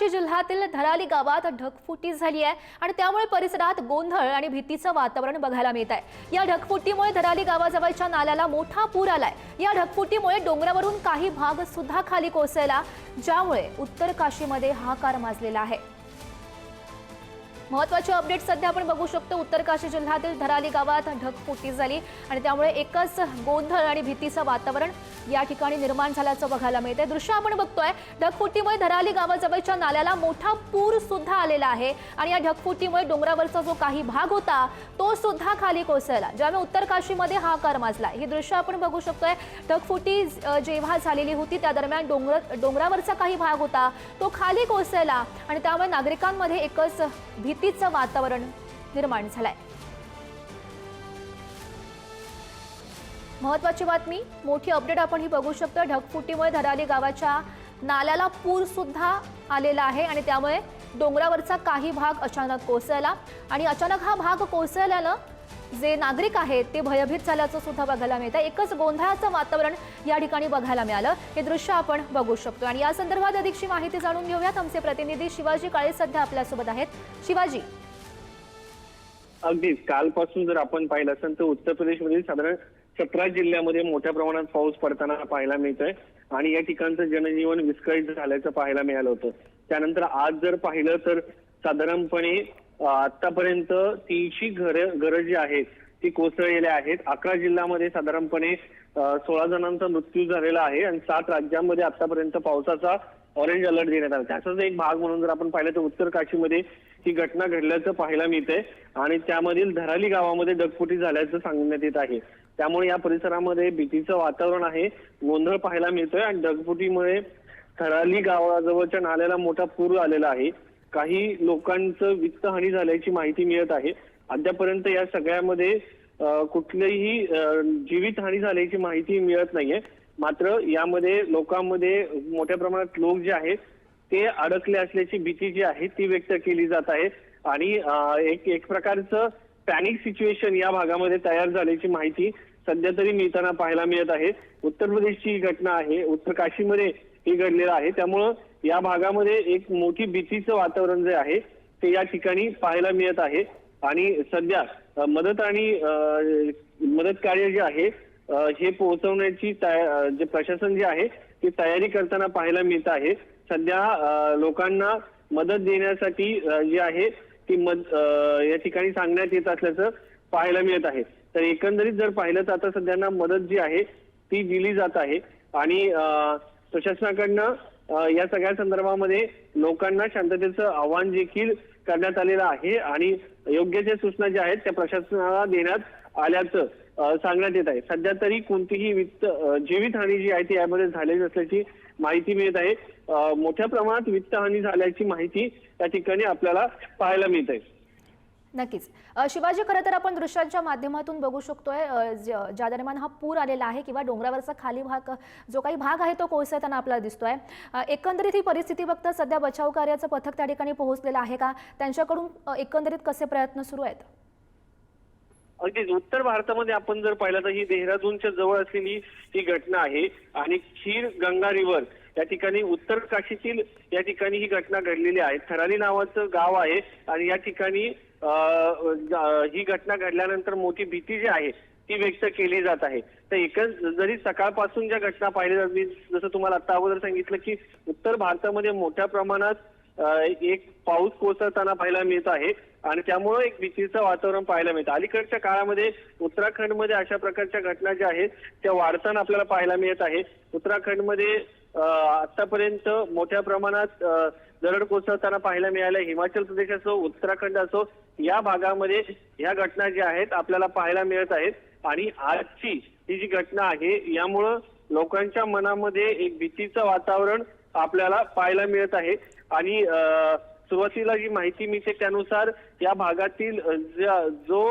नाशिक जिल्ह्यातील धराली गावात ढगफुटी झाली आहे आणि त्यामुळे परिसरात गोंधळ आणि भीतीचं वातावरण बघायला मिळत आहे. या ढगफुटीमुळे धराली गावाजवळच्या नाल्याला मोठा पूर आलाय. या ढगफुटीमुळे डोंगरावरून काही भाग सुद्धा खाली कोसळला ज्यामुळे उत्तर काशीमध्ये हाकार माजलेला आहे. महत्त्वाचे अपडेट सध्या आपण बघू शकतो. उत्तर काशी जिल्ह्यातील धराली गावात ढगफुटी झाली आणि त्यामुळे एकच गोंधळ आणि भीतीचं वातावरण या ठिकाणी निर्माण झाल्याचं बघायला मिळतंय. दृश्य आपण बघतोय ढगफुटीमुळे धराली गावाजवळच्या नाल्याला मोठा पूर सुद्धा आलेला आहे आणि या ढगफुटीमुळे डोंगरावरचा जो काही भाग होता तो सुद्धा खाली कोसळला. ज्यामुळे उत्तर काशीमध्ये हाकार माजला. ही दृश्य आपण बघू शकतोय ढगफुटी जेव्हा झालेली होती त्या दरम्यान डोंगर डोंगरावरचा काही भाग होता तो खाली कोसळला आणि त्यामुळे नागरिकांमध्ये एकच भीतीचं वातावरण निर्माण झालंय. महत्वाची बातमी मोठी अपडेट आपण ही बघू शकतो. ढगफुटीमुळे धराली गावाच्या नाल्याला पूर सुद्धा आलेला आहे आणि त्यामुळे डोंगरावरचा काही भाग अचानक कोसळला आणि अचानक हा भाग कोसळल्यानं जे नागरिक आहेत ते भयभीत झाल्याचं सुद्धा बघायला मिळतं. एकच गोंधळाचं वातावरण या ठिकाणी बघायला मिळालं. हे दृश्य आपण बघू शकतो. आणि या संदर्भात अधिकची माहिती जाणून घेऊयात. आमचे प्रतिनिधी शिवाजी काळे सध्या आपल्यासोबत आहेत. शिवाजी. अगदीच. कालपासून जर आपण पाहिलं असेल तर उत्तर प्रदेशमधील साधारण सतरा जिल्ह्यामध्ये मोठ्या प्रमाणात पाऊस पडताना पाहायला मिळतोय. आणि या ठिकाणचं जनजीवन विस्कळीत झाल्याचं पाहायला मिळालं होतं. त्यानंतर आज जर पाहिलं तर साधारणपणे आतापर्यंत तीनशे घरं घरं जी आहेत ती कोसळलेल्या आहेत. अकरा जिल्ह्यामध्ये साधारणपणे सोळा जणांचा मृत्यू झालेला आहे आणि सात राज्यांमध्ये आतापर्यंत पावसाचा ऑरेंज अलर्ट देण्यात आला. त्याचाच एक भाग म्हणून जर आपण पाहिलं तर उत्तर काशीमध्ये ही घटना घडल्याचं पाहायला मिळते आणि त्यामधील धराली गावामध्ये डगफुटी झाल्याचं सांगण्यात येत आहे. त्यामुळे या परिसरामध्ये भीतीचं वातावरण आहे गोंधळ पाहायला मिळतोय आणि डगफुटीमुळे थराली गावाजवळच्या नाल्याला मोठा पूर आलेला आहे. काही लोकांचं वित्तहानी झाल्याची माहिती मिळत आहे. अद्यापर्यंत या सगळ्यामध्ये कुठलीही जीवितहानी झाल्याची माहिती मिळत नाहीये. मात्र यामध्ये लोकांमध्ये मोठ्या प्रमाणात लोक जे आहेत ते अडकले असल्याची भीती जी आहे ती व्यक्त केली जात आहे. आणि एक एक प्रकारचं पॅनिक सिच्युएशन या भागामध्ये तयार झाल्याची माहिती सध्या तरी मिळताना पाहायला मिळत आहे. उत्तर प्रदेशची ही घटना आहे. उत्तर काशीमध्ये ही घडलेलं आहे. त्यामुळं या भागामध्ये एक मोठी भीतीचं वातावरण जे आहे ते या ठिकाणी पाहायला मिळत आहे. आणि सध्या मदत आणि मदत कार्य जे आहे हे पोहोचवण्याची जे प्रशासन जे आहे ती तयारी करताना पाहायला मिळत आहे. सध्या लोकांना मदत देण्यासाठी जी आहे ती मद या ठिकाणी सांगण्यात येत असल्याचं पाहायला मिळत आहे. तर एकंदरीत जर पाहिलं तर आता सध्यांना मदत जी आहे ती दिली जात आहे. आणि अ, प्रशासनाकडनं या सगळ्या संदर्भामध्ये लोकांना शांततेचं आव्हान देखील करण्यात आलेलं आहे आणि योग्य ज्या सूचना ज्या आहेत त्या प्रशासनाला देण्यात आल्याचं सांगण्यात येत आहे. सध्या तरी कोणतीही वित्त जीवितहानी जी आहे ती यामध्ये झालेली नसल्याची माहिती मिळत आहे. मोठ्या प्रमाणात वित्तहानी झाल्याची माहिती या ठिकाणी आपल्याला पाहायला मिळत आहे. नक्कीच. शिवाजी खरं तर आपण दृश्यांच्या माध्यमातून बघू शकतोय ज- ज्या दरम्यान हा पूर आलेला आहे किंवा डोंगरावरचा खाली भाग जो काही भाग आहे तो कोसळताना आपल्याला दिसतोय. एकंदरीत ही परिस्थिती बघता सध्या बचाव कार्याचं पथक त्या ठिकाणी पोहोचलेलं आहे का? त्यांच्याकडून एकंदरीत कसे प्रयत्न सुरू आहेत? अगदीच. उत्तर भारतामध्ये आपण जर पाहिलं तर ही देहरादूनच्या जवळ असलेली ही घटना आहे आणि खीर गंगा रिव्हर या ठिकाणी उत्तर काशीतील या ठिकाणी ही घटना घडलेली आहे. थराली नावाचं गाव आहे आणि या ठिकाणी ही घटना घडल्यानंतर मोठी भीती जी आहे ती व्यक्त केली जात आहे. तर एकच जरी सकाळपासून ज्या घटना पाहिल्या जात मी जसं तुम्हाला आता अगोदर सांगितलं की उत्तर भारतामध्ये मोठ्या प्रमाणात एक पाऊस कोसळताना पाहायला मिळत आहे आणि त्यामुळे एक भीतीचं वातावरण पाहायला मिळतं. अलीकडच्या काळामध्ये उत्तराखंडमध्ये अशा प्रकारच्या घटना ज्या आहेत त्या वाढताना आपल्याला पाहायला मिळत आहे. उत्तराखंडमध्ये आतापर्यंत मोठ्या प्रमाणात दरड कोसळताना पाहायला मिळालं हिमाचल प्रदेश असो उत्तराखंड असो या भागामध्ये ह्या घटना ज्या आहेत आपल्याला पाहायला मिळत आहेत. आणि आजची ही जी घटना आहे यामुळं लोकांच्या मनामध्ये एक भीतीचं वातावरण आपल्याला पाहायला मिळत आहे. आणि सुरुवातीला जी माहिती मिळते त्यानुसार या भागातील जो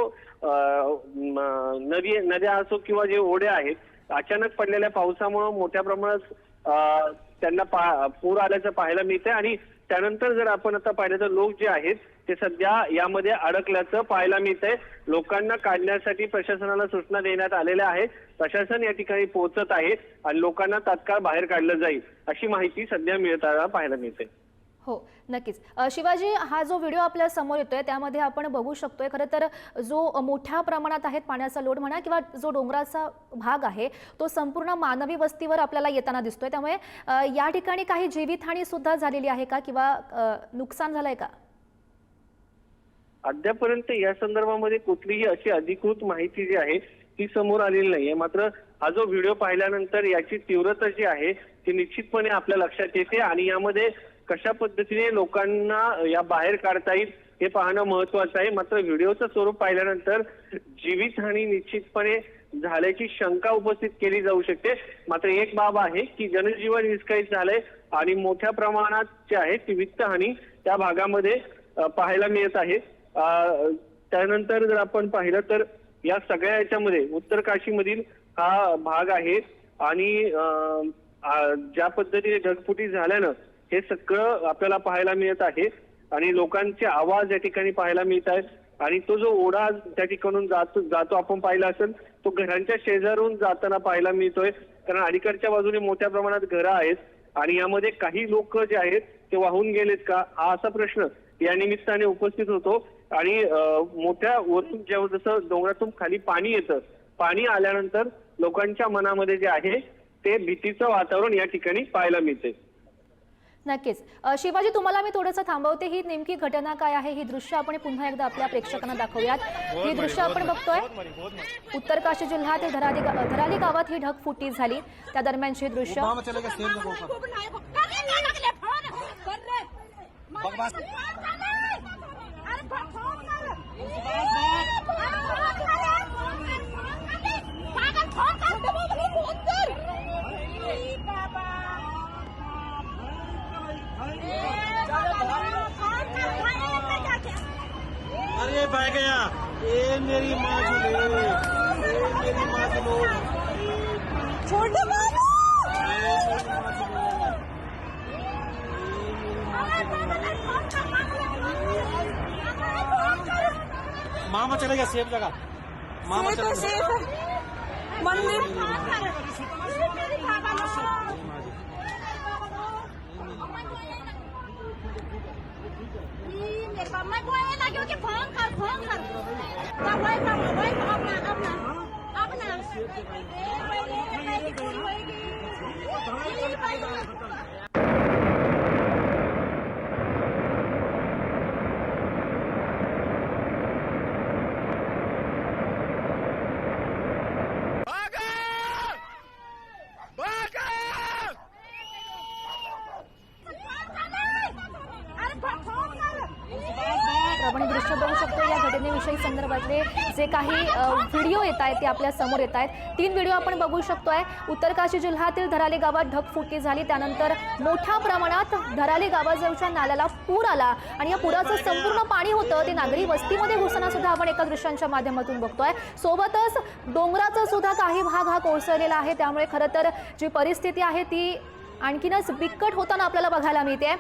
नदी नद्या असो किंवा जे ओढ्या आहेत अचानक पडलेल्या पावसामुळे मोठ्या प्रमाणात त्यांना पा- पूर आल्याचं पाहायला मिळतंय. आणि त्यानंतर जर आपण आता पाहिलं तर लोक जे आहेत ते सध्या यामध्ये अडकल्याचं पाहायला मिळतंय. लोकांना काढण्यासाठी प्रशासनाला सूचना देण्यात आलेल्या आहेत. प्रशासन या ठिकाणी पोहोचत आहे आणि लोकांना तात्काळ बाहेर काढलं जाईल अशी माहिती सध्या मिळताना पाहायला मिळते हो नक्कीच. शिवाजी हा जो व्हिडिओ आपल्यासमोर येतोय त्यामध्ये आपण बघू शकतोय खरं तर जो मोठ्या प्रमाणात आहेत पाण्याचा लोड म्हणा किंवा जो डोंगराचा भाग आहे तो संपूर्ण मानवी वस्तीवर आपल्याला येताना दिसतोय. त्यामुळे या ठिकाणी काही जीवितहानी सुद्धा झालेली आहे का किंवा नुकसान झालंय का? अद्यापर्यंत या संदर्भामध्ये कुठलीही अशी अधिकृत माहिती जी आहे ती समोर आलेली नाहीये. मात्र हा जो व्हिडिओ पाहिल्यानंतर याची तीव्रता जी आहे ती निश्चितपणे आपल्या लक्षात येते आणि यामध्ये कशा पद्धतीने लोकांना या बाहेर काढता येईल हे पाहणं महत्वाचं आहे. मात्र व्हिडिओचं स्वरूप पाहिल्यानंतर जीवितहानी निश्चितपणे झाल्याची शंका उपस्थित केली जाऊ शकते. मात्र एक बाब आहे की जनजीवन विस्कळीत झालंय आणि मोठ्या प्रमाणात जे आहे ती वित्तहानी त्या भागामध्ये पाहायला मिळत आहे. त्यानंतर जर आपण पाहिलं तर या सगळ्या याच्यामध्ये उत्तर काशीमधील हा भाग आहे आणि ज्या पद्धतीने ढगफुटी झाल्यानं हे सगळं आपल्याला पाहायला मिळत आहे आणि लोकांचे आवाज या ठिकाणी पाहायला मिळत आहेत. आणि तो जो ओढा त्या ठिकाणून जातो जातो आपण पाहिला असेल तो घरांच्या शेजारून जाताना पाहायला मिळतोय. कारण अलीकडच्या बाजूने मोठ्या प्रमाणात घरं आहेत आणि यामध्ये काही लोक जे आहेत ते वाहून गेलेत का? हा असा प्रश्न या निमित्ताने उपस्थित होतो. आणि मोठ्या वरून जेव्हा जसं डोंगरातून खाली पाणी येतं पाणी आल्यानंतर लोकांच्या मनामध्ये जे आहे ते भीतीचं वातावरण या ठिकाणी पाहायला मिळते नक्कीच. शिवाजी तुम्हाला मी थोडंसं थांबवते. ही नेमकी घटना काय आहे? ही दृश्य आपण पुन्हा एकदा आपल्या प्रेक्षकांना दाखवूयात. ही दृश्य आपण बघतोय. उत्तर काशी जिल्ह्यातील धराली धराली गावात ही ढगफुटी झाली. त्या दरम्यानची ही दृश्य वहाँ अरे बह गया। ए मेरी माँ जो ये मेरी माँ चलो छोटे बाबू मामा चले गया सेफ़ जगह। मामा चले सेफ़ मंदिर Thank you. जे काही व्हिडिओ येत आहेत ते आपल्यासमोर येत आहेत. तीन व्हिडिओ आपण बघू शकतो उत्तर काशी जिल्ह्यातील धराली गावात ढगफुटी झाली. त्यानंतर मोठ्या प्रमाणात धराली गावाजवळच्या नाल्याला पूर आला आणि या पुराचं संपूर्ण पाणी होतं. ते नागरी वस्तीमध्ये घुसताना सुद्धा आपण एका दृश्यांच्या माध्यमातून बघतोय. सोबतच डोंगराचा सुद्धा काही भाग हा कोसळलेला आहे. त्यामुळे खरं तर जी परिस्थिती आहे ती आणखीनच बिकट होताना आपल्याला बघायला मिळते.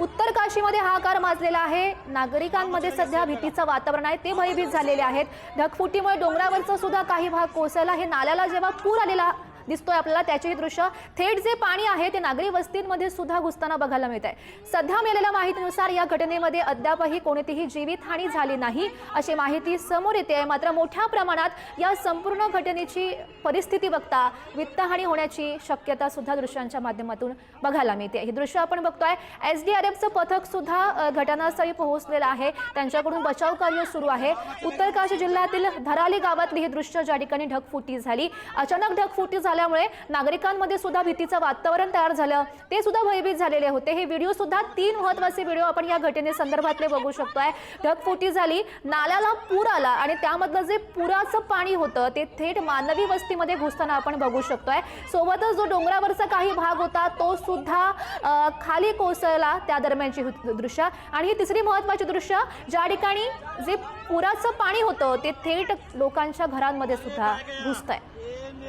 उत्तर काशीमध्ये हाकार माजलेला आहे. नागरिकांमध्ये सध्या भीतीचं वातावरण आहे. ते भयभीत झालेले आहेत. ढगफुटीमुळे डोंगरावरचा सुद्धा काही भाग कोसळला. हे नाल्याला जेव्हा पूर आलेला दिसतोय आपल्याला. त्याचे हे दृश्य. थेट जे पाणी आहे ते नागरी वस्तींमध्ये सुद्धा घुसताना बघायला मिळत आहे सध्या मिळालेल्या माहितीनुसार या घटनेमध्ये अद्यापही कोणतीही जीवितहानी झाली नाही अशी माहिती समोर येते आहे. मात्र मोठ्या प्रमाणात या संपूर्ण घटनेची परिस्थिती बघता वित्तहानी होण्याची शक्यता सुद्धा दृश्यांच्या माध्यमातून बघायला मिळते. हे दृश्य आपण बघतोय. एस डी आर एफचं पथक सुद्धा घटनास्थळी पोहोचलेलं आहे. त्यांच्याकडून बचाव कार्य सुरू आहे. उत्तर काशी जिल्ह्यातील धराली गावातली हे दृश्य ज्या ठिकाणी ढगफुटी झाली अचानक ढगफुटी झाल्यामुळे नागरिकांमध्ये सुद्धा भीतीचं वातावरण तयार झालं. ते सुद्धा भयभीत झालेले होते. हे व्हिडिओ सुद्धा तीन महत्त्वाचे व्हिडिओ आपण या घटनेसंदर्भातले बघू शकतोय. ढगफुटी झाली नाल्याला पूर आला आणि त्यामधलं जे पुराचं पाणी होतं ते थेट मानवी वस्तीमध्ये घुसताना आपण बघू शकतोय. सोबतच जो डोंगरावरचा काही भाग होता तो सुद्धा खाली कोसळला त्या दरम्यानची दृश्य. आणि ही तिसरी महत्वाची दृश्य ज्या ठिकाणी जे पुराचं पाणी होतं ते थेट लोकांच्या घरांमध्ये सुद्धा घुसत आहे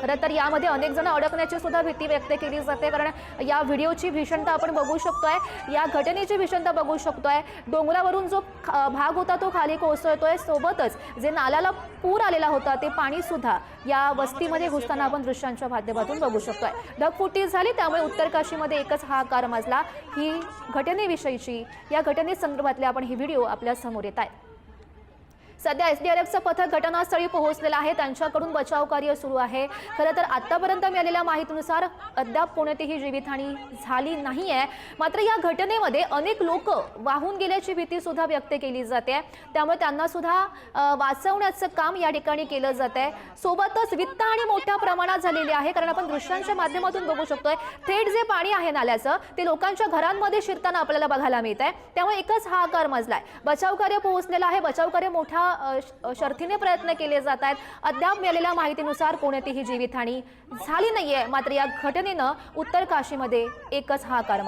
खरं तर यामध्ये अनेक जण अडकण्याची सुद्धा भीती व्यक्त केली जाते. कारण या व्हिडिओची भीषणता आपण बघू शकतोय. या घटनेची भीषणता बघू शकतोय. डोंगरावरून जो ख- भाग होता तो खाली कोसळतोय. सोबतच जे नाल्याला पूर आलेला होता ते पाणी सुद्धा या वस्तीमध्ये घुसताना आपण दृश्यांच्या माध्यमातून बघू शकतोय. ढगफुटी झाली त्यामुळे उत्तर काशीमध्ये एकच हाकार माजला. ही घटनेविषयीची या घटनेसंदर्भातले आपण ही व्हिडिओ आपल्यासमोर येत आहे सध्या एसडीआरएफचं पथक घटनास्थळी पोहोचलेलं आहे. त्यांच्याकडून बचाव कार्य सुरू आहे. खरं तर आतापर्यंत मिळालेल्या माहितीनुसार अद्याप कोणतीही जीवितहानी झाली नाही आहे मात्र या घटनेमध्ये अनेक लोक वाहून गेल्याची भीती सुद्धा व्यक्त केली जाते. त्यामुळे त्यांना सुद्धा वाचवण्याचं काम या ठिकाणी केलं जात आहे सोबतच वित्त आणि मोठ्या प्रमाणात झालेली आहे. कारण आपण दृश्यांच्या माध्यमातून बघू शकतोय थेट जे पाणी आहे नाल्याचं ते लोकांच्या घरांमध्ये शिरताना आपल्याला बघायला मिळत आहे त्यामुळे एकच हा आकार मजलाय. बचाव कार्य पोहोचलेलं आहे. बचाव कार्य मोठ्या शर्थीने प्रयत्न केले जात आहेत. अद्याप मिळालेल्या माहितीनुसार कोणतीही जीवितहानी झाली नाहीये. मात्र या घटनेनं उत्तर काशीमध्ये एकच हा आकार